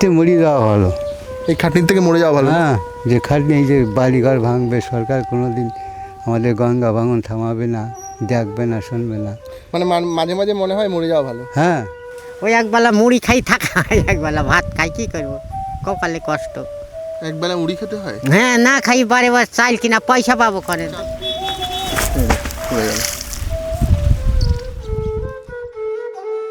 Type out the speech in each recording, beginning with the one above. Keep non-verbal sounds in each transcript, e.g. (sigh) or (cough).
তে মরি যাওয়া ভালো। এই খাটনির থেকে মরে যাওয়া ভালো হ্যাঁ যে খাটনি এই যে বাড়িঘর ভাঙবে সরকার কোনো দিন আমাদের গঙ্গা ভাঙন থামাবে না দেখবে না শুনবে না। মানে মা- মাঝে মাঝে মনে হয় মরে যাওয়া ভালো। হ্যাঁ। ওই একবেলা মুড়ি খাই থাকা (laughs) একবেলা ভাত খাই কি করব? কপালে কষ্ট। একবেলা মুড়ি খেতে হয়? হ্যাঁ না খাই বারে বার চাইল কিনা পয়সা পাবো করে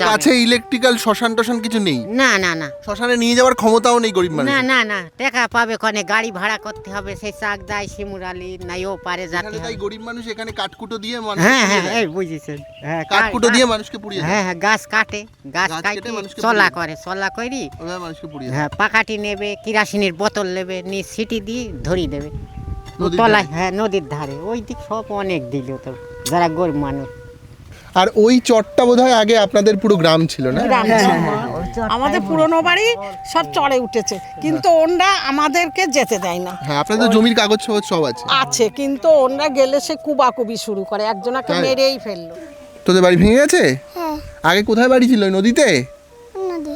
কাছে ইলেকট্রিক্যাল শ্মশান টশান কিছু নেই? না না না। শ্মশানে নিয়ে যাওয়ার ক্ষমতাও নেই গরিব মানুষ না না না। টাকা পাবে কনে গাড়ি ভাড়া করতে হবে সেই চাক যায় শিমুরালি নাই ও পারে যেতে তাই গরিব মানুষ এখানে কাঠকুটো দিয়ে মানুষ হ্যাঁ হ্যাঁ এই বুঝেছেন। হ্যাঁ কাঠকুটো দিয়ে মানুষকে পুড়িয়ে হ্যাঁ হ্যাঁ গাছ কাটে গাছ কাটে চলা করে চলা করি মানুষকে পুড়িয়ে হ্যাঁ পাকাটি নেবে কিরাসিনের বোতল নেবে নিয়ে সিটি দিয়ে ধরি দেবে। তলায় হ্যাঁ নদীর ধারে। ওই দিক সব অনেক দিল তো যারা গরিব মানুষ। আর ওই চটটা বোধহয় আগে আপনাদের পুরো গ্রাম ছিল না? গ্রাম আমাদের পুরনো বাড়ি সব চড়ে উঠেছে। কিন্তু ওনরা আমাদেরকে যেতে দেয় না। হ্যাঁ আপনাদের জমির কাগজ ফাগজ সব আছে। আছে কিন্তু ওনরা গেলে সে কুবাকুবি শুরু করে। একজনাকে? মেরেই ফেলল। তোদের বাড়ি ভেঙে গেছে? আগে কোথায় বাড়ি ছিল? নদীতে? নদী।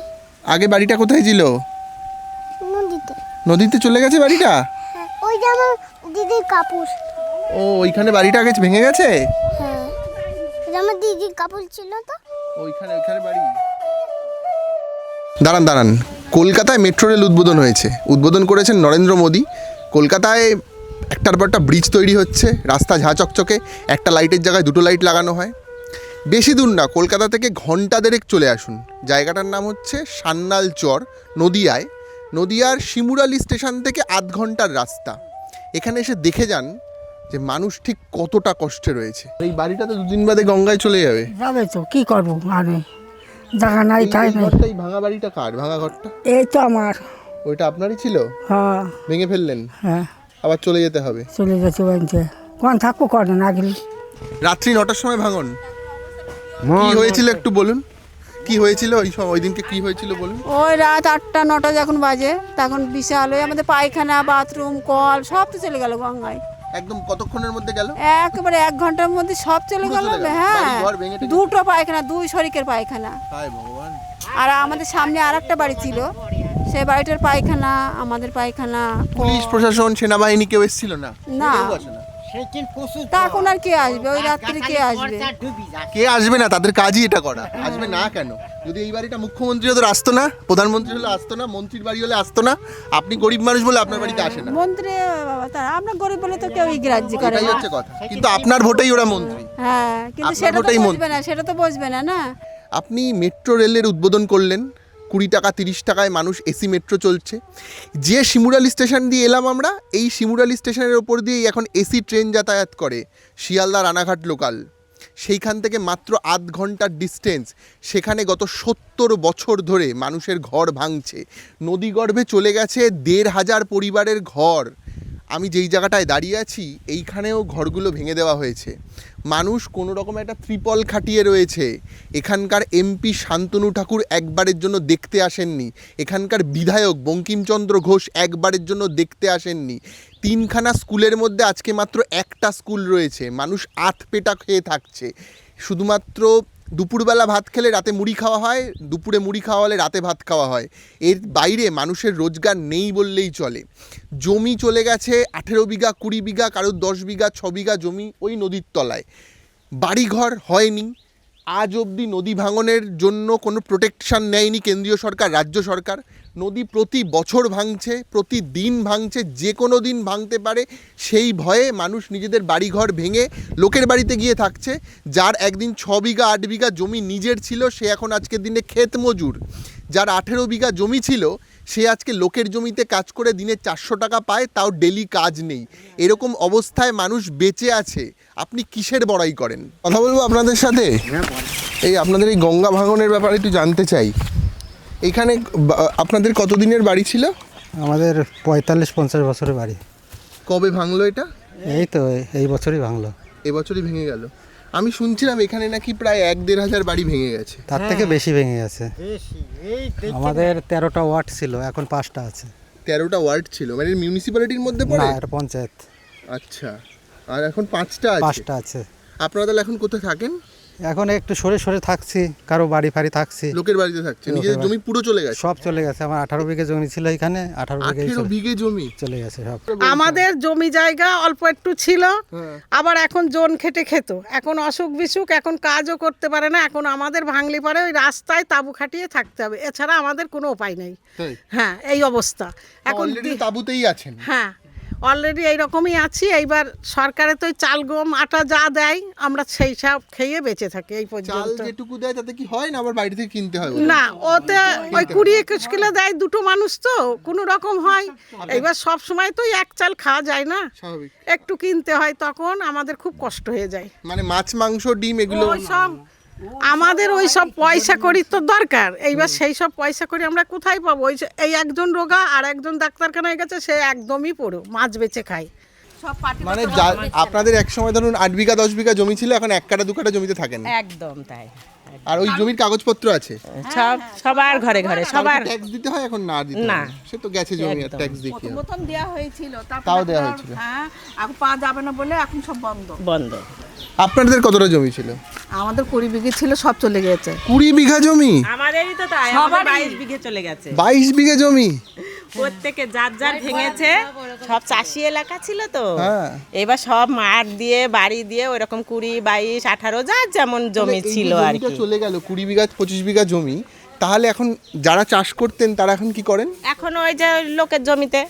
আগে বাড়িটা কোথায় ছিল? নদীতে। নদীতে চলে গেছে বাড়িটা? হ্যাঁ ওই যে আমার দিদির কাপড়। ও ওইখানে বাড়িটা আগে ভেঙে গেছে? হ্যাঁ আমার দিদির কাপড় ছিল তো। ওইখানে ওইখানে বাড়ি। দাঁড়ান দাঁড়ান। কলকাতায় মেট্রো রেল উদ্বোধন হয়েছে। উদ্বোধন করেছেন নরেন্দ্র মোদী। কলকাতায় একটার পর একটা ব্রিজ তৈরি হচ্ছে রাস্তা ঝা চকচকে একটা লাইটের জায়গায় দুটো লাইট লাগানো হয়। বেশি দূর না কলকাতা থেকে ঘণ্টা দেড়েক চলে আসুন। জায়গাটার নাম হচ্ছে সান্নাল চর নদিয়ায়। নদিয়ার শিমুরালি স্টেশন থেকে আধ ঘণ্টার রাস্তা। এখানে এসে দেখে যান যে মানুষ ঠিক কতটা কষ্টে রয়েছে। এই বাড়িটা তো দুদিন বাদে গঙ্গায় চলে যাবে? যাবে তো কি করব? আরে জায়গা নাই তাই নাই। ঘরটা এই ভাঙা বাড়িটা কার? ভাঙা ঘরটা? এই তো আমার। ওইটা আপনারই ছিল? হ্যাঁ। ভেঙে ফেললেন? হ্যাঁ। আবার চলে যেতে হবে? চলে যাচ্ছে বাড়িতে কোন থাকব করেন আগে রাত্রি নটার সময় ভাঙন। কি হয়েছিল একটু বলুন? কি হয়েছিল? ওই সময় ওই দিনকে কি হয়েছিল বলুন? ওই রাত আটটা নটা যখন বাজে তখন বিশাল ওই আমাদের পায়খানা বাথরুম কল সব তো চলে গেল গঙ্গায়। একদম কতক্ষণের মধ্যে গেল? একেবারে এক ঘণ্টার মধ্যে সব চলে গেল হ্যাঁ? দুটো পায়খানা দুই শরিকের পায়খানা। ভগবান। আর আমাদের সামনে আর একটা বাড়ি ছিল। সেই বাড়িটার পায়খানা আমাদের পায়খানা পুলিশ প্রশাসন সেনাবাহিনী কেউ এসেছিল না? না। তখন আর কে আসবে? ওই রাত্রে কে আসবে? কে আসবে না? তাদের কাজই এটা করা। আসবে না কেন? যদি এই বাড়িটা মুখ্যমন্ত্রী হতো আসতো না প্রধানমন্ত্রী হলে আসতো না মন্ত্রীর বাড়ি হলে আসতো না আপনি গরিব মানুষ বলে আপনার বাড়িতে আসে না। মন্ত্রী আমরা গরিব বলে তো কেউ গ্রাহ্য করে না। হচ্ছে কথা। কিন্তু আপনার ভোটেই ওরা মন্ত্রী। হ্যাঁ কিন্তু সেটা তো ভোটেই বুঝবে না সেটা তো বুঝবে না না। আপনি মেট্রো রেলের উদ্বোধন করলেন কুড়ি টাকা, তিরিশ টাকায় মানুষ এসি মেট্রো চলছে। যে শিমুরালি স্টেশন দিয়ে এলাম আমরা, এই শিমুরালি স্টেশনের ওপর দিয়েই এখন এসি ট্রেন যাতায়াত করে, শিয়ালদা রানাঘাট লোকাল সেইখান থেকে মাত্র আধ ঘণ্টার ডিস্টেন্স সেখানে গত সত্তর বছর ধরে মানুষের ঘর ভাঙছে। নদীগর্ভে চলে গেছে দেড় হাজার পরিবারের ঘর। আমি যেই জায়গাটায় দাঁড়িয়ে আছি, এইখানেও ঘরগুলো ভেঙে দেওয়া হয়েছে। মানুষ কোনো রকম একটা ত্রিপল খাটিয়ে রয়েছে। এখানকার এমপি শান্তনু ঠাকুর একবারের জন্য দেখতে আসেননি। এখানকার বিধায়ক বঙ্কিমচন্দ্র ঘোষ একবারের জন্য দেখতে আসেননি। তিনখানা স্কুলের মধ্যে আজকে মাত্র একটা স্কুল রয়েছে। মানুষ আত পেটা খেয়ে থাকছে। শুধুমাত্র দুপুরবেলা ভাত খেলে রাতে মুড়ি খাওয়া হয়, দুপুরে মুড়ি খাওয়া হলে রাতে ভাত খাওয়া হয়। এর বাইরে মানুষের রোজগার নেই বললেই চলে। জমি চলে গেছে, আঠেরো বিঘা, কুড়ি বিঘা, কারোর দশ বিঘা, ছ বিঘা জমি ওই নদীর তলায়। বাড়িঘর হয়নি। আজ অবধি নদী ভাঙনের জন্য কোনো প্রোটেকশান নেয়নি কেন্দ্রীয় সরকার, রাজ্য সরকার। নদী প্রতি বছর ভাঙছে প্রতিদিন ভাঙছে যে কোনো দিন ভাঙতে পারে সেই ভয়ে মানুষ নিজেদের বাড়িঘর ভেঙে লোকের বাড়িতে গিয়ে থাকছে যার একদিন ছ বিঘা আট বিঘা জমি নিজের ছিল সে এখন আজকের দিনে ক্ষেত মজুর। যার আঠেরো বিঘা জমি ছিল সে আজকে লোকের জমিতে কাজ করে দিনে চারশো টাকা পায় তাও ডেলি কাজ নেই। এরকম অবস্থায় মানুষ বেঁচে আছে। আপনি কিসের বড়াই করেন? কথা বলব আপনাদের সাথে? এই আপনাদের এই গঙ্গা ভাঙনের ব্যাপারে একটু জানতে চাই। এখানে আপনাদের কতদিনের বাড়ি ছিল? আমাদের পঁয়তাল্লিশ পঞ্চাশ বছরের বাড়ি। কবে ভাঙলো এটা? এই তো এই বছরই ভাঙলো। এবছরই ভেঙে গেল। আমি শুনছিলাম এখানে নাকি প্রায় এক দেড় হাজার বাড়ি ভেঙে গেছে। তার থেকে বেশি ভেঙে গেছে। আমাদের তেরোটা ওয়ার্ড ছিল এখন পাঁচটা আছে। তেরোটা ওয়ার্ড ছিল মানে মিউনিসিপ্যালিটির মধ্যে পড়ে? এটা পঞ্চায়েত। আচ্ছা আর এখন পাঁচটা আছে? পাঁচটা আছে। আপনারা তাহলে এখন কোথায় থাকেন? এখন একটু সরে সরে থাকছি কারও বাড়ি ফাড়ি থাকছি। লোকের বাড়িতে থাকছে বাড়ি। জমি পুরো চলে গেছে। সব চলে গেছে আমার আঠারো বিঘে জমি ছিল এখানে আঠারো বিঘে আঠেরো বিঘে জমি। চলে গেছে সব। আমাদের জমি জায়গা অল্প একটু ছিল হ্যাঁ। আবার এখন জোন খেটে খেত। এখন অসুখ বিসুখ এখন কাজও করতে পারে না এখন আমাদের ভাঙলি পরে ওই রাস্তায় তাবু খাটিয়ে থাকতে হবে। এছাড়া আমাদের কোনো উপায় নেই। হ্যাঁ এই অবস্থা। এখন তাবুতেই আছেন। হ্যাঁ। অলরেডি এইরকমই আছি এইবার সরকারে তো চাল গম আটা যা দেয় আমরা সেই সব খেয়ে বেঁচে থাকি এই চাল পর্যন্ত। যেটুকু দেয় তাতে কি হয় না আবার বাড়ি থেকে কিনতে হয় না ওতে ওই কুড়ি একুশ কিলো দেয় দুটো মানুষ তো কোনো রকম হয়। এইবার সব সময় তো এক চাল খাওয়া যায় না। একটু কিনতে হয় তখন আমাদের খুব কষ্ট হয়ে যায়। মানে মাছ মাংস ডিম এগুলো সব আমাদের ওই সব পয়সা করি তো দরকার। এইবার সেই সব পয়সা করি আমরা কোথায় পাবো? ওই এই একজন রোগা আর একজন ডাক্তারখানায় গেছে সে একদমই পড়ো মাছ বেচে খায়। মানে আপনাদের এক সময় ধরুন আট বিঘা দশ বিঘা জমি ছিল এখন এক কাটা দু কাটা জমিতে থাকেন। একদম তাই। আর ওই জমির কাগজপত্র আছে? সব সবার ঘরে ঘরে সবার। ট্যাক্স দিতে হয় এখন না দিতে না। সে তো গেছে জমি আর ট্যাক্স দিয়ে কি প্রথম দেওয়া হয়েছিল তাও দেওয়া হয়েছিল। হ্যাঁ এখন পাওয়া যাবে না বলে এখন সব বন্ধ। বন্ধ। আপনাদের কতটা জমি ছিল? আমাদের কুড়ি বিঘি ছিল সব চলে গেছে। কুড়ি বিঘা জমি? আমাদেরই তো তাই আমাদের বাইশ বিঘে চলে গেছে। বাইশ বিঘা জমি? প্রত্যেকে যার যার ভেঙেছে সব চাষি এলাকা ছিল তো। হ্যাঁ। এবার সব মাঠ দিয়ে বাড়ি দিয়ে ওইরকম কুড়ি বাইশ আঠারো যার যেমন জমি ছিল আর কি। চলে গেল কুড়ি বিঘা পঁচিশ বিঘা জমি তাহলে এখন যারা চাষ করতেন তারা এখন কি করেন? এখন ওই যে লোকের জমিতে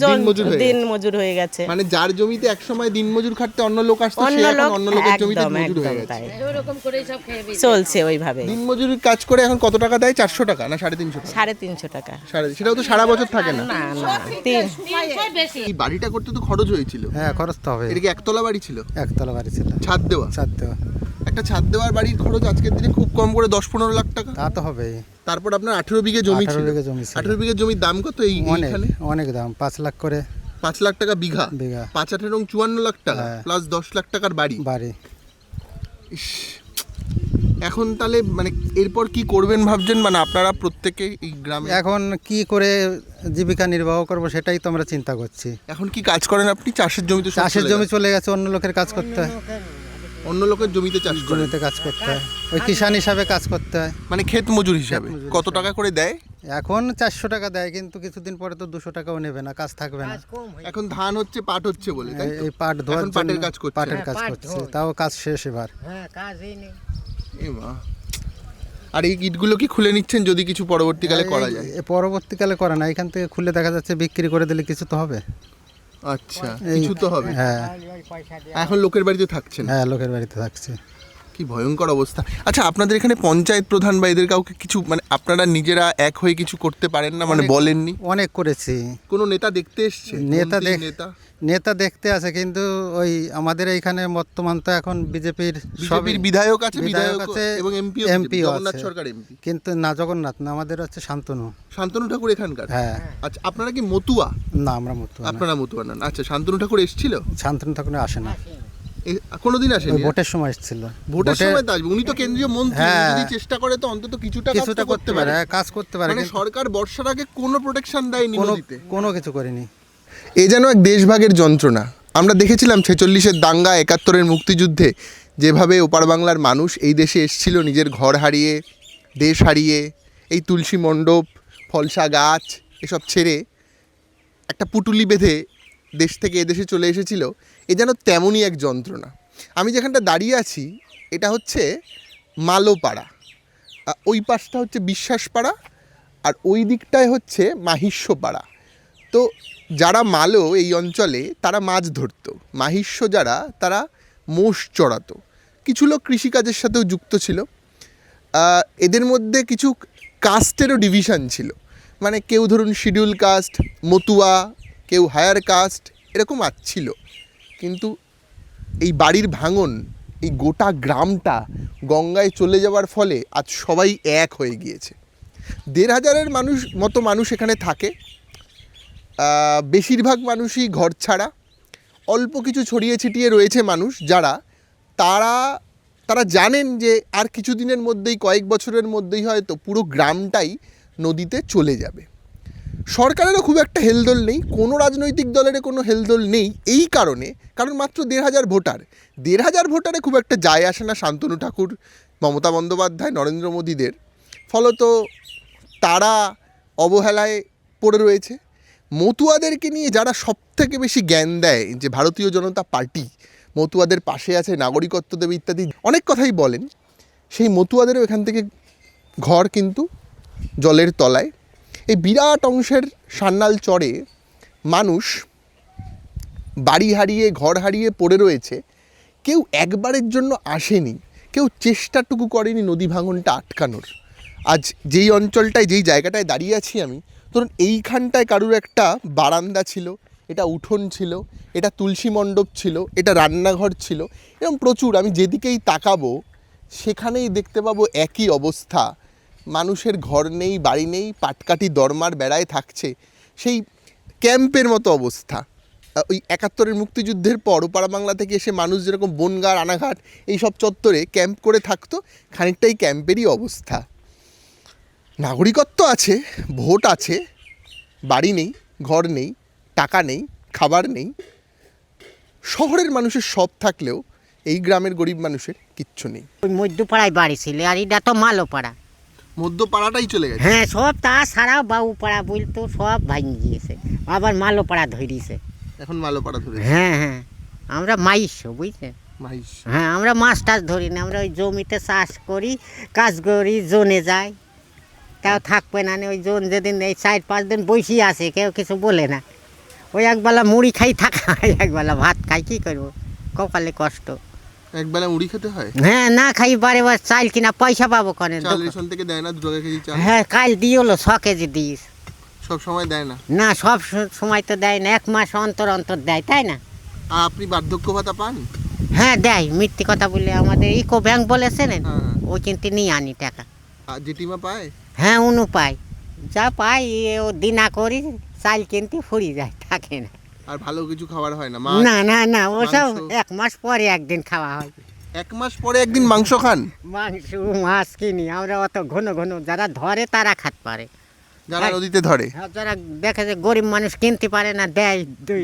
দিনমজুর হয়ে দিন মজুর হয়ে গেছে। মানে যার জমিতে এক সময় দিনমজুর খাটতে অন্য লোক আসতো সে এখন অন্য লোকের জমিতে মজুর হয়ে গেছে। তাই। চলছে ওইভাবে দিনমজুরির কাজ করে এখন কত টাকা দেয়? চারশো টাকা না সাড়ে তিনশো টাকা? সাড়ে তিনশো টাকা। সাড়ে সেটাও তো সারা বছর থাকে না। না না তিন এই বাড়িটা করতে তো খরচ হয়েছিল। হ্যাঁ খরচ তো হবে এটা কি একতলা বাড়ি ছিল? একতলা বাড়ি ছিল। ছাদ দেওয়া? ছাদ দেওয়া। একটা ছাদ দেওয়ার বাড়ির খরচ আজকের দিনে খুব কম করে দশ পনেরো লাখ টাকা। তা তো হবে তারপর আপনার আঠেরো বিঘে জমি 18 ছিল। বিঘে জমি। আঠেরো বিঘে জমির দাম কত এই অনেক অনেক দাম পাঁচ লাখ করে। পাঁচ লাখ টাকা বিঘা। বিঘা। পাঁচ আঠেরো চুয়ান্ন লাখ টাকা হ্যাঁ। প্লাস দশ লাখ টাকার বাড়ি। বাড়ি। এখন তাহলে মানে এরপর কি করবেন ভাবছেন? মানে আপনারা প্রত্যেকে এই গ্রামে এখন কি করে জীবিকা নির্বাহ করব সেটাই তো আমরা চিন্তা করছি। এখন কি কাজ করেন আপনি? চাষের জমিতে চাষের জমি চলে গেছে অন্য লোকের কাজ করতে হয়। অন্য লোকের জমিতে চাষ করেন জমিতে কাজ করতে হয়। ওই কিষান হিসাবে কাজ করতে হয়। মানে ক্ষেত মজুর হিসাবে। কত টাকা করে দেয়? এখন চারশো টাকা দেয় কিন্তু কিছুদিন পরে তো দুশো টাকাও নেবে না কাজ থাকবে না। এখন ধান হচ্ছে পাট হচ্ছে বলে তাই এই- তো? এই পাট ধোয়ার এখন পাটের কাজ করছে। পাটের কাজ করছে তাও কাজ শেষ এবার। হ্যাঁ কাজই নেই। এ মা। আর এই ইটগুলো কি খুলে নিচ্ছেন যদি কিছু পরবর্তীকালে করা এই- যায়? এ পরবর্তীকালে করা না এখান থেকে খুলে দেখা যাচ্ছে বিক্রি করে দিলে কিছু তো হবে। আচ্ছা কিছু তো হবে। হ্যাঁ। এখন লোকের বাড়িতে থাকছেন? হ্যাঁ লোকের বাড়িতে থাকছে। কি ভয়ঙ্কর অবস্থা। আচ্ছা আপনাদের এখানে পঞ্চায়েত প্রধান বা এদের কাউকে কিছু মানে আপনারা নিজেরা এক হয়ে কিছু করতে পারেন না? মানে বলেননি? অনেক করেছি। কোনো নেতা দেখতে এসছে? নেতা নেতা? নেতা দেখতে আছে কিন্তু ওই আমাদের এইখানে বর্তমান তো এখন বিজেপির বিজেপির বিধায়ক আছে বিধায়ক আছে এবং এমপি এমপিও জগন্নাথ সরকার এমপি। কিন্তু না জগন্নাথ না আমাদের হচ্ছে শান্তনু। শান্তনু ঠাকুর এখানকার? হ্যাঁ। আচ্ছা আপনারা কি মতুয়া? না আমরা মতুয়া আপনারা মতুয়া না। আচ্ছা শান্তনু ঠাকুর এসেছিল? শান্তনু ঠাকুর আসে না। কোনোদিন আসেনি? ভোটের সময় এসেছিল। ভোটের সময় তো আসবে। উনি তো কেন্দ্রীয় মন্ত্রী হ্যাঁ। যদি চেষ্টা করে তো অন্তত কিছুটা কিছুটা করতে পারে। হ্যাঁ, কাজ করতে পারে মানে সরকার বর্ষার আগে কোনো প্রোটেকশন দেয়নি কোনো নদীতে। কোনো কিছু করেনি। এ যেন এক দেশভাগের যন্ত্রণা। আমরা দেখেছিলাম ছেচল্লিশের দাঙ্গা একাত্তরের মুক্তিযুদ্ধে যেভাবে ওপার বাংলার মানুষ এই দেশে এসেছিল নিজের ঘর হারিয়ে দেশ হারিয়ে এই তুলসী মণ্ডপ ফলসা গাছ এসব ছেড়ে একটা পুটুলি বেঁধে দেশ থেকে এদেশে চলে এসেছিল। এ যেন তেমনই এক যন্ত্রণা। আমি যেখানটা দাঁড়িয়ে আছি, এটা হচ্ছে মালোপাড়া। ওই পাশটা হচ্ছে বিশ্বাসপাড়া আর ওই দিকটায় হচ্ছে মাহিষ্যপাড়া। তো যারা মালো এই অঞ্চলে, তারা মাছ ধরতো। মাহিষ্য যারা, তারা মোষ চড়াতো। কিছু লোক কৃষিকাজের সাথেও যুক্ত ছিল। এদের মধ্যে কিছু কাস্টেরও ডিভিশন ছিল। মানে কেউ ধরুন শিডিউল কাস্ট, মতুয়া, কেউ হায়ার কাস্ট, এরকম ছিল। কিন্তু এই বাড়ির ভাঙন, এই গোটা গ্রামটা গঙ্গায় চলে যাওয়ার ফলে আজ সবাই এক হয়ে গিয়েছে। দেড় হাজারের মানুষ, মতো মানুষ এখানে থাকে। বেশিরভাগ মানুষই ঘর ছাড়া। অল্প কিছু ছড়িয়ে ছিটিয়ে রয়েছে মানুষ যারা। তারা তারা জানেন যে আর কিছুদিনের মধ্যেই, কয়েক বছরের মধ্যেই হয়তো পুরো গ্রামটাই নদীতে চলে যাবে। সরকারেরও খুব একটা হেলদোল নেই, কোনো রাজনৈতিক দলের কোনো হেলদোল নেই এই কারণে, কারণ মাত্র দেড় হাজার ভোটার। দেড় হাজার ভোটারে খুব একটা যায় আসে না শান্তনু ঠাকুর, মমতা বন্দ্যোপাধ্যায়, নরেন্দ্র মোদীদের। ফলত তারা অবহেলায় পড়ে রয়েছে। মতুয়াদেরকে নিয়ে যারা সব থেকে বেশি জ্ঞান দেয় যে ভারতীয় জনতা পার্টি মতুয়াদের পাশে আছে, নাগরিকত্ব দেবে ইত্যাদি, অনেক কথাই বলেন। সেই মতুয়াদেরও এখান থেকে ঘর কিন্তু জলের তলায়। বিরাট অংশের সান্নাল চরে মানুষ বাড়ি হারিয়ে, ঘর হারিয়ে পড়ে রয়েছে। কেউ একবারের জন্য আসেনি, কেউ চেষ্টাটুকু করেনি নদী ভাঙনটা আটকানোর। আজ যেই অঞ্চলটায়, যেই জায়গাটায় দাঁড়িয়ে আছি আমি, ধরুন এইখানটায় কারুর একটা বারান্দা ছিল, এটা উঠোন ছিল, এটা তুলসী মণ্ডপ ছিল, এটা রান্নাঘর ছিল এরকম প্রচুর আমি যেদিকেই তাকাবো, সেখানেই দেখতে পাবো একই অবস্থা। মানুষের ঘর নেই, বাড়ি নেই, পাটকাঠি দরমার বেড়ায় থাকছে। সেই ক্যাম্পের মতো অবস্থা। ওই একাত্তরের মুক্তিযুদ্ধের পর ওপাড়া বাংলা থেকে এসে মানুষ যেরকম বনগা, রানাঘাট এই সব চত্বরে ক্যাম্প করে থাকতো, খানিকটাই ক্যাম্পেরই অবস্থা। নাগরিকত্ব আছে, ভোট আছে, বাড়ি নেই, ঘর নেই, টাকা নেই, খাবার নেই। শহরের মানুষের সব থাকলেও এই গ্রামের গরিব মানুষের কিচ্ছু নেই। মধ্যপাড়ায় বাড়ি ছিল, আর এটা তো মালোপাড়া। মধ্যপাড়াটাই চলে গেছে। হ্যাঁ সব তা ছাড়াও বাবুপাড়া বলতো সব ভাঙি গিয়েছে আবার মালোপাড়া ধরিয়েছে এখন মালোপাড়া ধরে হ্যাঁ হ্যাঁ। আমরা মাইস হ্যাঁ আমরা মাছ টাছ ধরি না আমরা ওই জমিতে চাষ করি কাজ করি জোনে যাই। তাও থাকবে না ওই জোন যেদিন এই চার পাঁচ দিন বসি আছে কেউ কিছু বলে না। ওই একবেলা মুড়ি খাই থাকা একবেলা ভাত খাই কী করব? কপালে কষ্ট। একবেলা মুড়ি খেতে হয়? হ্যাঁ না খাই বারে বার চাল কিনা পয়সা পাবো কনে চাল রেশন থেকে দেয় না দু টাকা কেজি চাল? হ্যাঁ কাল দিয়েলো ছ কেজি দিস সব সময় দেয় না? না সব সময় তো দেয় না এক মাস অন্তর অন্তর দেয় তাই না? আপনি বার্ধক্য ভাতা পান? হ্যাঁ দেয় মিথ্যে কথা বলে আমাদের ইকো ব্যাংক বলেছে না? হ্যাঁ। ওই কিন্তু নিয়ে আনি টাকা। আর জেঠিমা পায়? হ্যাঁ উনু পাই যা পাই ও দিনা করি চাল কিনতে ফুরি যায় থাকে না। আর ভালো কিছু খাবার হয় না। না না না ওসব এক মাস পরে একদিন খাওয়া হয়। এক মাস পরে একদিন মাংস খান? মাংস মাছ কিনি আমরা অত ঘন ঘন যারা ধরে তারা খাত পারে। যারা হ্যাঁ। নদীতে ধরে? যারা দেখে যে গরিব মানুষ কিনতে পারে না দেয় দুই।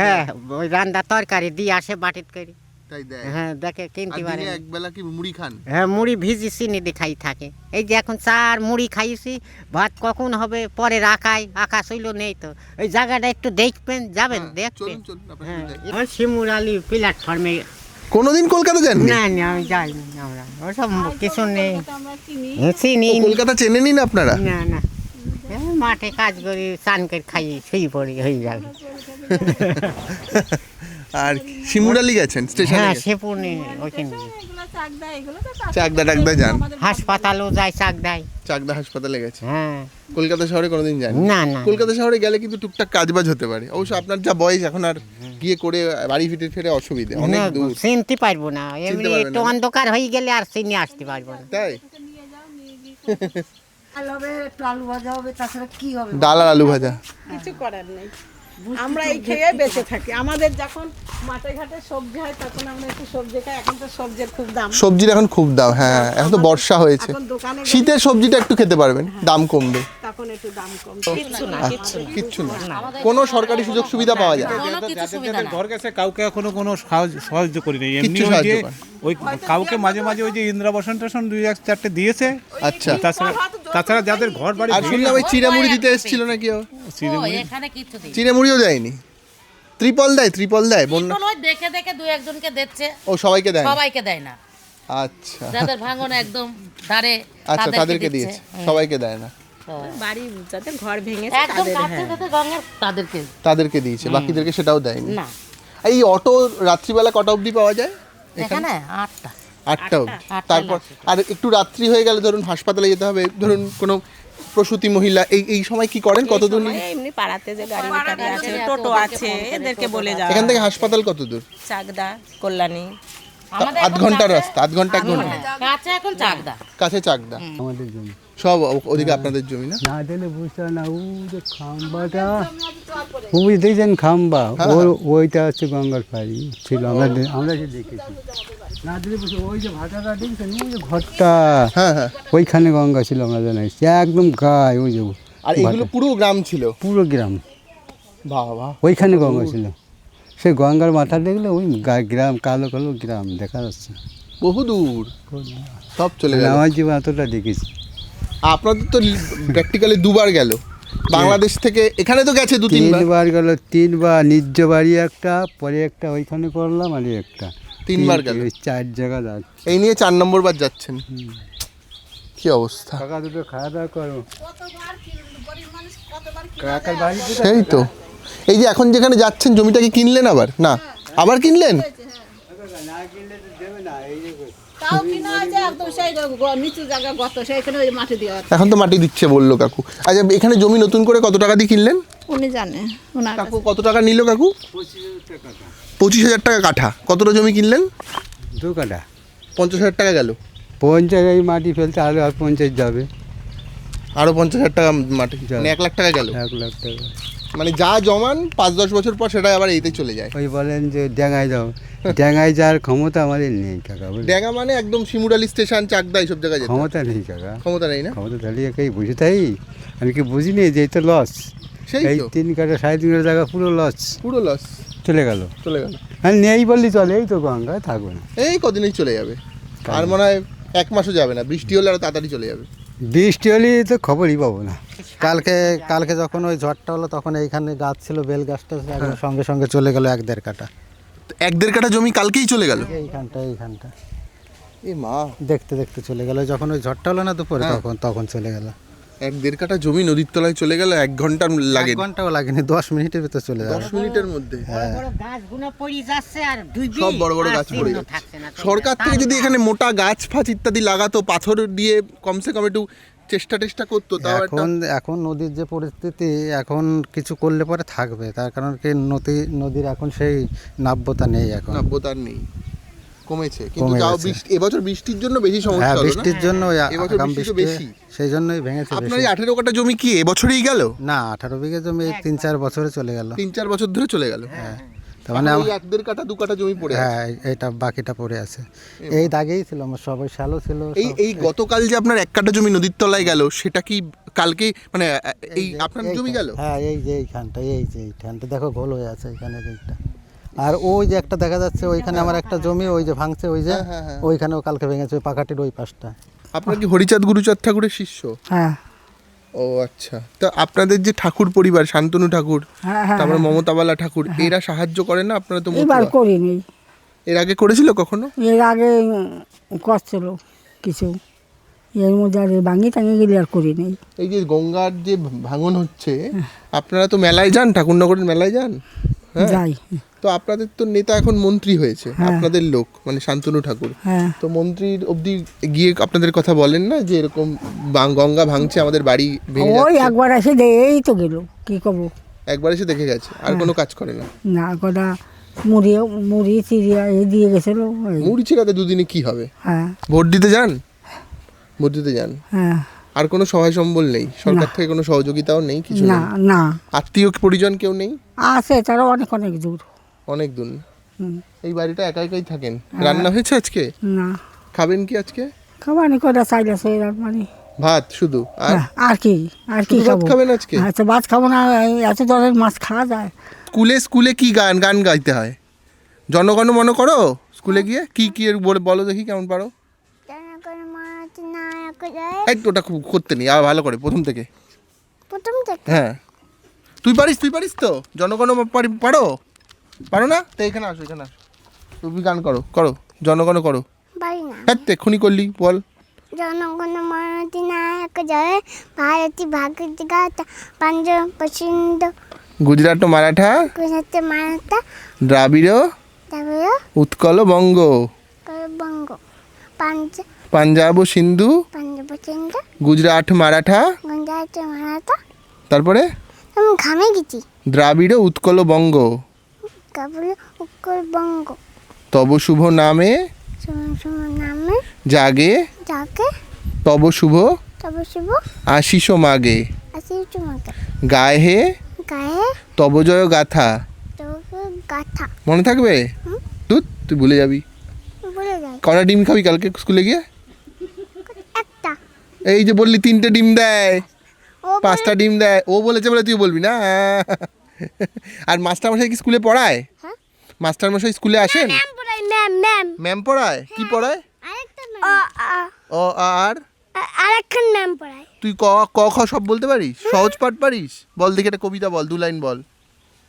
হ্যাঁ ওই রান্না তরকারি দিয়ে আসে বাটিত করি। তাই দেয়। হ্যাঁ দেখে কিনতে পারে একবেলা কি মুড়ি খান? হ্যাঁ মুড়ি ভিজি চিনি দিয়ে খাই থাকে। এই যে এখন চার মুড়ি খাইছি ভাত কখন হবে পরে রাখাই আকাশ হইল নেই তো। ওই জায়গাটা একটু দেখবেন যাবেন হ্যাঁ, দেখবেন। আপনার হ্যাঁ শিমুর আলী প্ল্যাটফর্মে কোনোদিন কলকাতা যাননি? না না আমি যাইনি আমরা ওসব কিছু নেই। হ্যাঁ, চিনি। কলকাতা চেনে নিন আপনারা? না না। মাঠে কাজ করি চান করে খাই শুয়ে পড়ি হয়ে যাবে। (laughs) আর শিমুরালি গেছেন স্টেশনে হ্যাঁ? সেপুনি ওইখানে। চাকদা টাকদা যান হাসপাতালও যায় চাক দেয় চাকদা হাসপাতালে গেছে? হ্যাঁ। কলকাতা শহরে কোনোদিন যান না? না কলকাতা শহরে গেলে কিন্তু টুকটাক কাজবাজ হতে পারে। অবশ্য আপনার যা বয়স এখন আর গিয়ে করে বাড়ি ফিরে ফিরে অসুবিধে অনেক দূর। চিনতে পারব না। এমনি একটু অন্ধকার হয়ে গেলে আর চিনি আসতে পারব না। তাই? হবে আলু ভাজা হবে তাছাড়া কি হবে? ডাল আর আলু ভাজা। কিছু করার নেই। আমরা এই খেয়ে বেঁচে থাকি। আমাদের যখন মাঠে ঘাটে সবজি হয় তখন আমরা একটু সবজি খাই। এখন তো সবজির খুব দাম। সবজির এখন খুব দাম হ্যাঁ এখন তো বর্ষা হয়েছে। এখন দোকানে গেলে শীতের সবজিটা একটু খেতে পারবেন দাম কমবে। তখন একটু দাম কম কিচ্ছু না কোনো সরকারি সুযোগ সুবিধা পাওয়া যায় না। ঘর গেছে কাউকে এখনও কোনো সাহায্য সাহায্য করি নাই এমনি যে ওই কাউকে মাঝে মাঝে ওই যে ইন্দ্রাবাসন টাসন দুই এক চারটে দিয়েছে আচ্ছা। তাছাড়া তাছাড়া যাদের ঘর বাড়ি আর শুনলাম ওই চিড়ামুড়ি দিতে এসেছিল নাকি ও? চিড়ামুড়িও দেয়নি। ত্রিপল দেয় ত্রিপল দেয় বন্যা ওই দেখে দেখে দু একজনকে দিচ্ছে। ও সবাইকে দেয় না? সবাইকে দেয় না। আচ্ছা। যাদের ভাঙন একদম ধারে আচ্ছা তাদেরকে দিয়েছে। সবাইকে দেয় না। বাড়ি যাতে ঘর ভেঙে একদম কাছে কাছে গঙ্গার তাদেরকে। তাদেরকে দিয়েছে বাকিদেরকে সেটাও দেয়নি। না। এই অটো রাত্রিবেলা কটা অবধি পাওয়া যায়? এখানে? আটটা। আটটা অবধি। আটটা তারপর আর একটু রাত্রি হয়ে গেলে ধরুন হাসপাতালে যেতে হবে। ধরুন কোনো প্রসূতি মহিলা এই এই সময় কি করেন? কত দূর এমনি পাড়াতে যে গাড়ি টাড়ি আছে টোটো আছে এদেরকে বলে যাওয়া। এখান থেকে হাসপাতাল কত দূর চাকদা কল্যাণী। আমাদের আধ ঘণ্টার রাস্তা আধ ঘণ্টা ঘণ্টা। কাছে এখন চাকদা। কাছে চাকদা। আমাদের জমি। সব ওদিকে আপনাদের জমি না? না দিলে বুঝতে না ও যে খাম্বাটা ওই দেখছেন খাম্বা ওর ওইটা হচ্ছে গঙ্গার পাড়ি ছিল আমরা আমরা যে দেখেছি। ঘরটা হ্যাঁ হ্যাঁ। ওইখানে গঙ্গা ছিল আমরা জানাই একদম গায়ে ওই যে আর এগুলো পুরো গ্রাম ছিল? পুরো গ্রাম। বাবা। ওইখানে গঙ্গা ছিল। সেই গঙ্গার মাথা দেখলে ওই গ্রাম কালো কালো গ্রাম দেখা যাচ্ছে। বহু দূর। সব চলে গেল। আমার জীবন এতটা দেখেছি আপনাদের তো প্র্যাকটিক্যালি দুবার গেল। বাংলাদেশ থেকে এখানে তো গেছে দু তিনবার তিনবার গেল তিনবার নিজ বাড়ি একটা পরে একটা ওইখানে করলাম আর একটা। তিনবার তিন- গেল। চার জায়গা যাচ্ছে। এই নিয়ে চার নম্বর বার যাচ্ছেন। কি অবস্থা? টাকা দুটো খাওয়া দাওয়া করো। কাকার সেই তো। এই যে এখন যেখানে যাচ্ছেন জমিটাকে কিনলেন আবার? না আবার কিনলেন? তাও কিনা আছে একদম সেই নিচু জায়গা গত সেইখানে ওই মাটি দেওয়া এখন তো মাটি দিচ্ছে বলল কাকু। আচ্ছা এখানে জমি নতুন করে কত টাকা দিয়ে কিনলেন? উনি জানে কাকু কত টাকা নিল কাকু? পঁচিশ হাজার টাকা কাঠা। কতটা জমি কিনলেন? দু কাঠা। পঞ্চাশ হাজার টাকা গেল। পঞ্চাশ এই মাটি ফেলতে আরও আর পঞ্চাশ যাবে। আরও পঞ্চাশ হাজার টাকা মাটি যাবে। মানে এক লাখ টাকা গেল। এক লাখ টাকা। মানে যা জমান পাঁচ দশ বছর পর সেটা আবার এইতে চলে যায়। ওই বলেন যে ড্যাঙায় যাও। ড্যাঙায় যাওয়ার ক্ষমতা আমাদের নেই কাকা? ড্যাঙ্গা মানে একদম শিমুরালি স্টেশন চাকদা এইসব জায়গায়। ক্ষমতা নেই কাকা। ক্ষমতা নেই না? ক্ষমতা দাঁড়িয়ে এই বুঝে তাই। আমি কি বুঝিনি যে এই তো। লস সেই তিন কাটা সাড়ে তিন কাটা জায়গা পুরো লস পুরো লস চলে গেল। চলে গেল। হ্যাঁ নেই বললি চলে এই তো গঙ্গায় থাকবে না। এই কদিনেই চলে যাবে। আর মনে হয় এক মাসও যাবে না। বৃষ্টি হলে আরও তাড়াতাড়ি চলে যাবে। বৃষ্টি হলে তো খবরই পাবো না। কালকে কালকে যখন ওই ঝড়টা হলো তখন এইখানে গাছ ছিল বেল গাছটা সঙ্গে সঙ্গে চলে গেল এক দেড় কাটা তো এক দেড় কাটা জমি কালকেই চলে গেল? এইখানটা এইখানটা। এ মা। দেখতে দেখতে চলে গেল। যখন ওই ঝড়টা হলো না দুপুরে হ্যাঁ। তখন তখন চলে গেল। এক দেড় কাঠা জমি নদীর তলায় চলে গেল এক ঘণ্টা লাগে। এক ঘন্টাও লাগেনি দশ মিনিটের ভিতর চলে যাবে। দশ মিনিটের মধ্যে। বড় বড় গাছগুলো পড়ে যাচ্ছে আর ডুবে সব বড় বড় গাছ পড়ে যাচ্ছে। সরকার থেকে যদি এখানে মোটা গাছ ফাছ ইত্যাদি লাগাতো পাথর দিয়ে কমসে কম একটু চেষ্টা টেষ্টা করতো তাও এখন এখন নদীর যে পরিস্থিতি এখন কিছু করলে পরে থাকবে। তার কারণ কি নদী নদীর এখন সেই নাব্যতা নেই এখন। নাব্যতা নেই। কমেছে কিন্তু তাও বৃষ্টি এবছর বৃষ্টির জন্য বেশি সমস্যা হ্যাঁ হলো না? বৃষ্টির জন্য এবছর বৃষ্টি বেশি। সেই জন্যই ভেঙেছে আপনার। এই আঠেরো কাটা জমি কি এবছরেই গেল? না আঠারো বিঘে জমি তিন চার বছরে চলে গেল। তিন চার বছর ধরে চলে গেল? তার মানে এখন এক দেড় কাটা দু কাটা জমি পড়ে হ্যাঁ এইটা বাকিটা পড়ে আছে। এই দাগেই ছিল আমার সবাই শ্যালো ছিল এই এই গতকাল যে আপনার এক কাটা জমি নদীর তলায় গেল সেটা কি কালকে মানে এই আপনার জমি গেল? হ্যাঁ এই যে এইখানটা এই যে এইখানটা দেখো গোল হয়ে আছে এখানে এইটা আর ওই যে একটা দেখা যাচ্ছে ওইখানে আমার একটা জমি ওই যে ভাঙছে ওই যে হ্যাঁ, হ্যাঁ, হ্যাঁ। ওইখানেও কালকে ভেঙেছে ওই পাকাটির ওই পাশটা। আপনার কি হরিচাঁদ গুরুচাঁদ ঠাকুরের শিষ্য? হ্যাঁ। ও আচ্ছা। তা আপনাদের যে ঠাকুর পরিবার শান্তনু ঠাকুর হ্যাঁ হ্যাঁ তারপরে মমতাবালা ঠাকুর এরা সাহায্য করে না? আপনারা তো এবার। করিনি। এর আগে করেছিল কখনো? এর আগে করছিল কিছু। এর মধ্যে আর ভাঙি টাঙি গেলে আর করিনি। এই যে গঙ্গার যে ভাঙন হচ্ছে আপনারা তো মেলায় যান ঠাকুরনগরের মেলায় যান? হ্যাঁ। যাই। তো আপনাদের তো নেতা এখন মন্ত্রী হয়েছে হ্যাঁ। আপনাদের লোক মানে শান্তনু ঠাকুর। হ্যাঁ। তো মন্ত্রীর অবধি গিয়ে আপনাদের কথা বলেন না যে এরকম গঙ্গা ভাঙছে আমাদের বাড়ি ভেঙে ওই একবার এসে এই তো গেল কি করব? একবার এসে দেখে গেছে আর কোনো কাজ করে না। না কটা মুড়ি মুড়ি চিড়িয়া এই দিয়ে গেছিল। মুড়ি ছেড়াতে দুদিনে কি হবে? হ্যাঁ। ভোট দিতে যান? ভোট দিতে যান? হ্যাঁ। আর কোনো সহায় সম্বল নেই? সরকার থেকে কোনো সহযোগিতাও নেই কিছু না না। আত্মীয় পরিজন কেউ নেই? আছে তারা অনেক অনেক দূর। অনেক দূর হুম। এই বাড়িটা একা একাই থাকেন? রান্না হয়েছে আজকে? না। খাবেন কি আজকে? খাবানি কটা চাইলে মানে ভাত শুধু? আর আর কি আর কি ভাত খাব? খাবেন আজকে? হ্যাঁ তো ভাত খাব না এত ধরনের মাছ খাওয়া যায়। স্কুলে স্কুলে কি গান গান গাইতে হয়? জনগণ মনে করো? স্কুলে গিয়ে কি কি বলে বলো দেখি কেমন পারো। এই ওটা খুব করতে নেই আর ভালো করে প্রথম থেকে। প্রথম থেকে? হ্যাঁ। তুই পারিস তুই পারিস তো? জনগণ পারি? পারো না? তো এখানে আসো এখানে আসো। তুমি গান করো করো জনগণ করো। হ্যাঁ এক্ষুনি করলি বল। জনগণ মত নায়ক জয় ভারতী ভাগত গাথা পাঞ্জাব পছন্দ গুজরাট মারাঠা। গুজরাটে মারাঠা। দ্রাবিড় তারপরে উৎকল বঙ্গ। বঙ্গ। পাঞ্জ পাঞ্জাব ও সিন্ধু। পাঞ্জাব পছন্দ গুজরাট মারাঠা। গুজরাটে মারাঠা। তারপরে? আমি ঘামে গেছি। দ্রাবিড় উৎকল বঙ্গ। তারপরে উত্তর বঙ্গ তব শুভ নামে? নামে? জাগে? যাকে তব শুভ? তবে শুভ। আশিস মাগে। আসি তোমাকে গায়ে? হে গায়ে? তব জয় গাথা। গাথা। মনে থাকবে? তুই তুই ভুলে যাবি। বলে যায় কটা ডিম খাবি কালকে স্কুলে গিয়ে? একটা। এই যে বললি তিনটে ডিম দেয়। পাঁচটা ডিম দেয়। ও বলেছে বলে তুই বলবি না? (laughs) আর মাস্টারমশাই কি স্কুলে পড়ায়? হ্যাঁ। মাস্টারমশাই স্কুলে আসেন? ম্যাম পড়াই ম্যাম ম্যাম ম্যাম পড়ায়? কি পড়ায়? আরেকটা ম্যাম ও আর? আরেকখান ম্যাম পড়াই তুই ক ক খ সব বলতে পারিস? সহজ পাঠ পারিস? বল দেখি একটা কবিতা বল দু লাইন বল।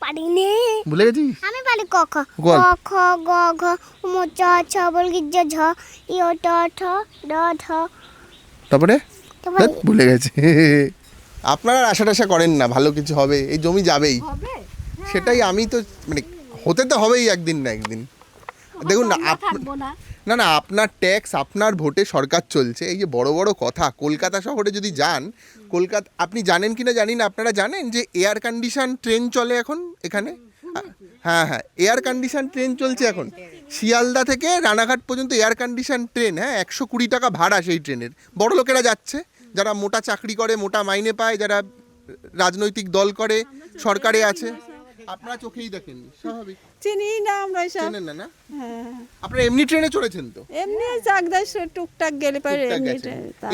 পারি নে ভুলে গেছিস? আমি পারি ক খ। ক খ গ ঘ ম চ ছ বল গিজ ঝ ই ও ট ঠ ড ঢ। তারপরে? তারপরে ভুলে গেছে। (laughs) আপনারা আশা টাশা করেন না ভালো কিছু হবে এই জমি যাবেই। সেটাই আমি তো মানে হতে তো হবেই একদিন না একদিন। দেখুন না না। না আপনার ট্যাক্স আপনার ভোটে সরকার চলছে এই যে বড় বড় কথা কলকাতা শহরে যদি যান কলকাতা আপনি জানেন কি না জানি না আপনারা জানেন যে এয়ার কন্ডিশন ট্রেন চলে এখন এখানে? হ্যাঁ হ্যাঁ এয়ার কন্ডিশন ট্রেন চলছে এখন। শিয়ালদা থেকে রানাঘাট পর্যন্ত এয়ার কন্ডিশন ট্রেন হ্যাঁ একশো কুড়ি টাকা ভাড়া সেই ট্রেনের বড় লোকেরা যাচ্ছে। যারা মোটা চাকরি করে মোটা মাইনে পায় যারা রাজনৈতিক দল করে সরকারে আছে। আপনারা চোখেই দেখেন স্বাভাবিক। চিনি না আমরা এসব। চেনেন না না? হ্যাঁ। আপনারা এমনি ট্রেনে চড়েছেন তো? এমনি চাকদার টুকটাক গেলে পারে এমনি।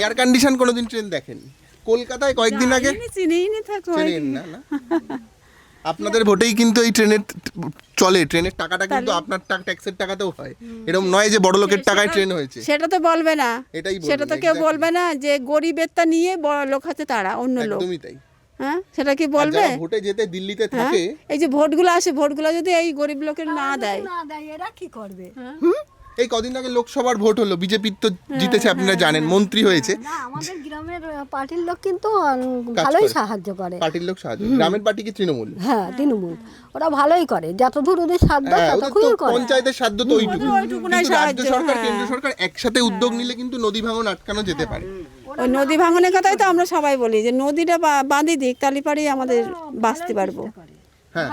এয়ার কন্ডিশন কোনোদিন ট্রেন দেখেন কলকাতায় কয়েকদিন আগে? চিনি চিনিই না থাকো চেনেন না না? (laughs) আপনাদের ভোটেই কিন্তু এই ট্রেনের চলে। ট্রেনের টাকাটা কিন্তু আপনার টাকা ট্যাক্সের টাকাতেও হয়। এরকম নয় যে বড় লোকের টাকায় ট্রেন হয়েছে। সেটা তো বলবে না। এটাই সেটা তো কেউ বলবে না যে গরিবেরটা নিয়ে বড় লোক আছে তারা অন্য লোক। একদমই তাই। হ্যাঁ? সেটা কি বলবে? ভোটে যেতে দিল্লিতে হ্যাঁ? থাকে এই যে ভোটগুলো আসে ভোটগুলো যদি এই গরিব লোকের না দেয়। এরা কি করবে? এই কদিন আগে লোকসভার ভোট হলো বিজেপি তো জিতেছে আপনারা জানেন মন্ত্রী হয়েছে। না আমাদের গ্রামের পার্টির লোক কিন্তু ভালোই সাহায্য করে। পার্টির লোক সাহায্য গ্রামের পার্টি কি তৃণমূল? হ্যাঁ তৃণমূল। ওরা ভালোই করে। যতদূর ওদের সাধ্য হ্যাঁ ততক্ষণই করে। পঞ্চায়েতের সাধ্য তো ওইটুকু। রাজ্য সাহায্য, সরকার হ্যাঁ। কেন্দ্র সরকার একসাথে উদ্যোগ নিলে কিন্তু নদী ভাঙন আটকানো যেতে পারে। ওই নদী ভাঙনের কথাই তো আমরা সবাই বলি যে নদীটা বা- বাঁধি দিক তাহলে পারেই আমাদের বাঁচতে পারব। হ্যাঁ।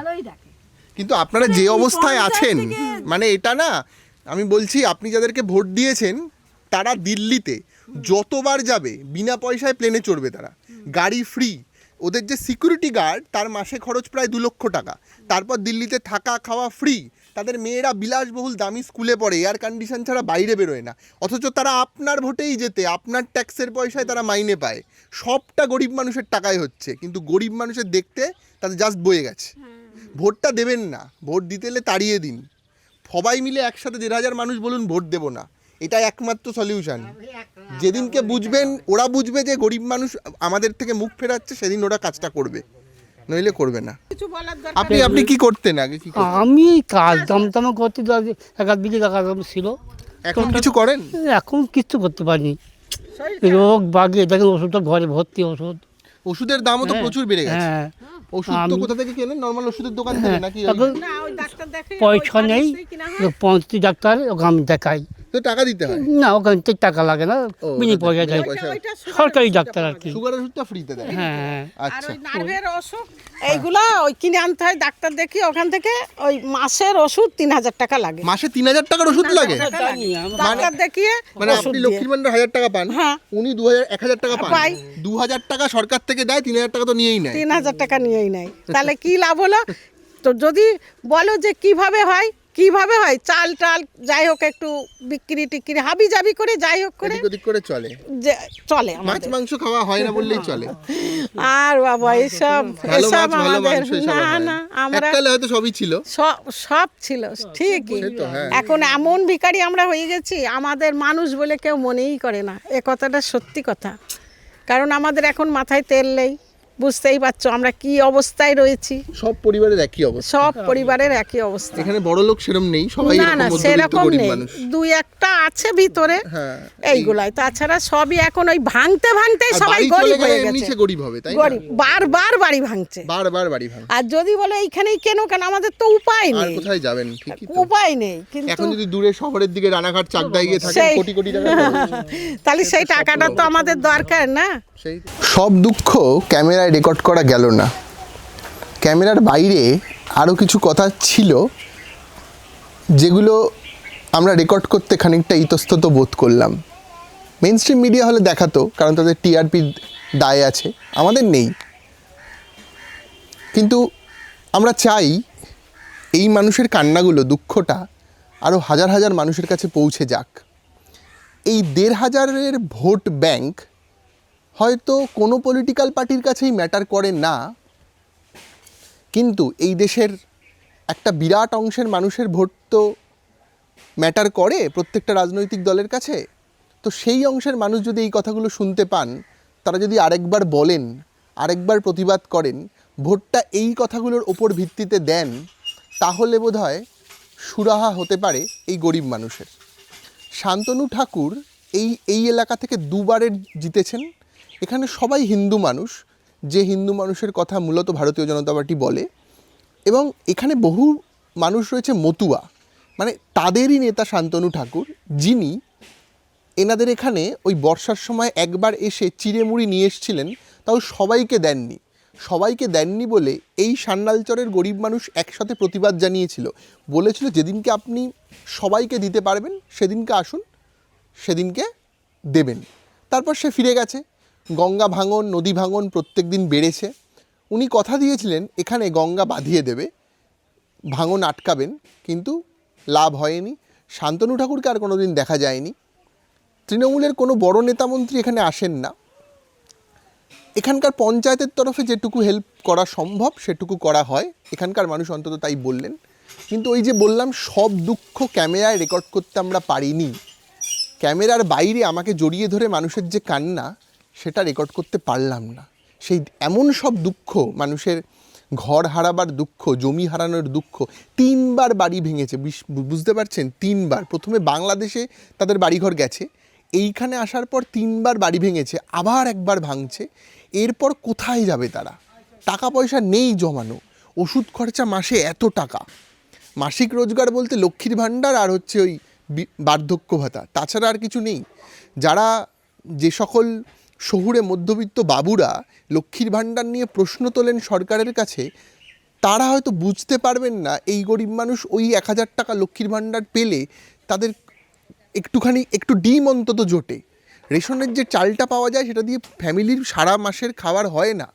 কিন্তু আপনারা যে অবস্থায় আছেন মানে এটা না আমি বলছি আপনি যাদেরকে ভোট দিয়েছেন তারা দিল্লিতে যতবার যাবে বিনা পয়সায় প্লেনে চড়বে তারা। গাড়ি ফ্রি ওদের যে সিকিউরিটি গার্ড তার মাসে খরচ প্রায় দু লক্ষ টাকা। তারপর দিল্লিতে থাকা খাওয়া ফ্রি তাদের মেয়েরা বিলাসবহুল দামি স্কুলে পড়ে এয়ার কন্ডিশন ছাড়া বাইরে বেরোয় না। অথচ তারা আপনার ভোটেই যেতে আপনার ট্যাক্সের পয়সায় তারা মাইনে পায়। সবটা গরিব মানুষের টাকায় হচ্ছে। কিন্তু গরিব মানুষের দেখতে তাদের জাস্ট বয়ে গেছে। ভোটটা দেবেন না। ভোট দিতে তাড়িয়ে দিন। সবাই মিলে একসাথে দেড় হাজার মানুষ বলুন ভোট দেবো না। এটা একমাত্র সলিউশন যেদিনকে বুঝবেন ওরা বুঝবে যে গরিব মানুষ আমাদের থেকে মুখ ফেরাচ্ছে সেদিন ওরা কাজটা করবে। নইলে করবে না। কিছু বলার দরকার আপনি আপনি কি করতেন আগে? কি করতেন? আমি কাজ দমদমে করতে তো আগে এক আধ বিঘে কাজ ছিল। এখন কিছু করেন? এখন কিচ্ছু করতে পারিনি। রোগ বাগে দেখেন ওষুধটা ঘরে ভর্তি ওষুধ ওষুধের দামও তো প্রচুর বেড়ে গেছে। হ্যাঁ। ওষুধ তো কোথা থেকে কেনেন নর্মাল ওষুধের দোকান থেকে নাকি না ওই ডাক্তার দেখে পয়সা নেই পঞ্চাশ ডাক্তার ওকে আমি দেখাই। তো টাকা দিতে হয়। না ওখান থেকে টাকা লাগে না বিনি পয়সা পয়সা। সরকারি ডাক্তার আর কি। সুগার ওষুধটা ফ্রিতে দেয়। হ্যাঁ হ্যাঁ। আর আচ্ছা। ওই নার্ভের অসুখ এইগুলা ওই কিনে আনতে হয় ডাক্তার দেখি ওখান থেকে ওই মাসের ওষুধ তিন হাজার টাকা লাগে। মাসে তিন হাজার টাকার ওষুধ লাগে? ডাক্তার দেখিয়ে মানে আপনি লক্ষ্মীর ভান্ডার হাজার টাকা পান হ্যাঁ। উনি দু হাজার এক হাজার টাকা পান। দু হাজার টাকা সরকার থেকে দেয় তিন হাজার টাকা তো নিয়েই নেয়। তিন হাজার টাকা নিয়েই নেয়। তাহলে কি লাভ হলো? তো যদি বলো যে কীভাবে হয় কীভাবে হয়? চাল টাল যাই হোক একটু বিক্রি টিক্রি হাবি জাবি করে যাই হোক করে ওদিক করে চলে। চলে মাছ আমাদের মাংস খাওয়া হয় না বললেই চলে। আর বাবা এসব এসব আমাদের না না আমরা হয়তো সবই ছিল। সব সব ছিল ঠিকই। হ্যাঁ। এখন এমন ভিখারি আমরা হয়ে গেছি আমাদের মানুষ বলে কেউ মনেই করে না। এ কথাটা সত্যি কথা। কারণ আমাদের এখন মাথায় তেল নেই। বুঝতেই পারছ আমরা কি অবস্থায় রয়েছি? সব পরিবারের একই অবস্থা। সব পরিবারের একই অবস্থা। এখানে বড় লোক সেরম নেই সবাই না না সেরকম নেই। দুই একটা আছে ভিতরে হ্যাঁ এইগুলাই। তাছাড়া সবই এখন ওই ভাঙতে ভাঙতে আর সবাই গরিব হয়ে গেছে। গরিব হবে তাই না? গরিব বারবার বাড়ি ভাঙছে। বারবার বাড়ি ভাঙ আর যদি বলে এইখানেই কেন কেন আমাদের তো উপায় নেই। আর কোথায় যাবেন? ঠিকই তো। উপায় নেই কিন্তু এখন যদি দূরে শহরের দিকে রানাঘাট চাকদায় গিয়ে থাকেন কোটি কোটি টাকা তাহলে সেই টাকাটা তো আমাদের দরকার না? সেই সব দুঃখ ক্যামেরায় রেকর্ড করা গেল না। ক্যামেরার বাইরে আরও কিছু কথা ছিল, যেগুলো আমরা রেকর্ড করতে খানিকটা ইতস্তত বোধ করলাম। মেন স্ট্রিম মিডিয়া হলে দেখাতো, কারণ তাদের টিআরপি দায় আছে, আমাদের নেই। কিন্তু আমরা চাই এই মানুষের কান্নাগুলো, দুঃখটা আরও হাজার হাজার মানুষের কাছে পৌঁছে যাক। এই দেড় হাজারের ভোট ব্যাংক হয়তো কোনো পলিটিক্যাল পার্টির কাছেই ম্যাটার করে না, কিন্তু এই দেশের একটা বিরাট অংশের মানুষের ভোট তো ম্যাটার করে প্রত্যেকটা রাজনৈতিক দলের কাছে। তো সেই অংশের মানুষ যদি এই কথাগুলো শুনতে পান, তারা যদি আরেকবার বলেন, আরেকবার প্রতিবাদ করেন, ভোটটা এই কথাগুলোর ওপর ভিত্তিতে দেন, তাহলে বোধহয় সুরাহা হতে পারে এই গরিব মানুষের। শান্তনু ঠাকুর এই এই এলাকা থেকে দুবারে জিতেছেন। এখানে সবাই হিন্দু মানুষ, যে হিন্দু মানুষের কথা মূলত ভারতীয় জনতা পার্টি বলে, এবং এখানে বহু মানুষ রয়েছে মতুয়া মানে তাদেরই নেতা শান্তনু ঠাকুর, যিনি এনাদের এখানে ওই বর্ষার সময় একবার এসে চিড়েমুড়ি নিয়ে এসেছিলেন, তাও সবাইকে দেননি। সবাইকে দেননি বলে এই সান্নালচরের গরিব মানুষ একসাথে প্রতিবাদ জানিয়েছিল। বলেছিল, যেদিনকে আপনি সবাইকে দিতে পারবেন, সেদিনকে আসুন, সেদিনকে দেবেন। তারপর সে ফিরে গেছে। গঙ্গা ভাঙন, নদী ভাঙন প্রত্যেক দিন বেড়েছে। উনি কথা দিয়েছিলেন, এখানে গঙ্গা বাঁধিয়ে দেবে, ভাঙন আটকাবেন, কিন্তু লাভ হয়নি। শান্তনু ঠাকুরকে আর কোনো দিন দেখা যায়নি। তৃণমূলের কোনো বড় নেতামন্ত্রী এখানে আসেন না। এখানকার পঞ্চায়েতের তরফে যেটুকু হেল্প করা সম্ভব, সেটুকু করা হয়। এখানকার মানুষ অন্তত তাই বললেন। কিন্তু ওই যে বললাম, সব দুঃখ ক্যামেরায় রেকর্ড করতে আমরা পারিনি। ক্যামেরার বাইরে আমাকে জড়িয়ে ধরে মানুষের যে কান্না সেটা রেকর্ড করতে পারলাম না। সেই এমন সব দুঃখ, মানুষের ঘর হারাবার দুঃখ, জমি হারানোর দুঃখ, তিনবার বাড়ি ভেঙেছে বুঝতে পারছেন? তিনবার। প্রথমে বাংলাদেশে তাদের বাড়িঘর গেছে, এইখানে আসার পর তিনবার বাড়ি ভেঙেছে, আবার একবার ভাঙছে, এরপর কোথায় যাবে তারা? টাকা পয়সা নেই জমানো, ওষুধ খরচা মাসে এত টাকা। মাসিক রোজগার বলতে লক্ষ্মীর ভাণ্ডার আর হচ্ছে ওই বার্ধক্য ভাতা, তাছাড়া আর কিছু নেই। যারা যে সকল শহুরে মধ্যবিত্ত বাবুরা লক্ষ্মীর ভাণ্ডার নিয়ে প্রশ্ন তোলেন সরকারের কাছে, তারা হয়তো বুঝতে পারবেন না এই গরিব মানুষ ওই এক হাজার টাকা লক্ষ্মীর ভাণ্ডার পেলে তাদের একটুখানি, একটু ডিম অন্তত জোটে। রেশনের যে চালটা পাওয়া যায় সেটা দিয়ে ফ্যামিলির সারা মাসের খাবার হয় না।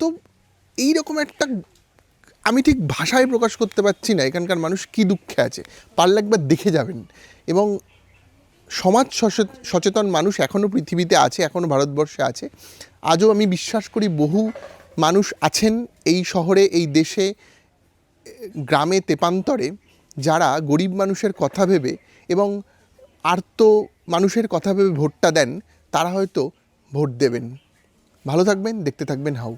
তো এই রকম একটা, আমি ঠিক ভাষায় প্রকাশ করতে পারছি না এখানকার মানুষ কী দুঃখে আছে। পারলে একবার দেখে যাবেন। এবং সমাজ সচে- সচেতন মানুষ এখনও পৃথিবীতে আছে এখনও ভারতবর্ষে আছে। আজও আমি বিশ্বাস করি বহু মানুষ আছেন এই শহরে, এই দেশে, গ্রামে, তেপান্তরে, যারা গরিব মানুষের কথা ভেবে এবং আর্ত মানুষের কথা ভেবে ভোটটা দেন, তারা হয়তো ভোট দেবেন। ভালো থাকবেন, দেখতে থাকবেন হাউ।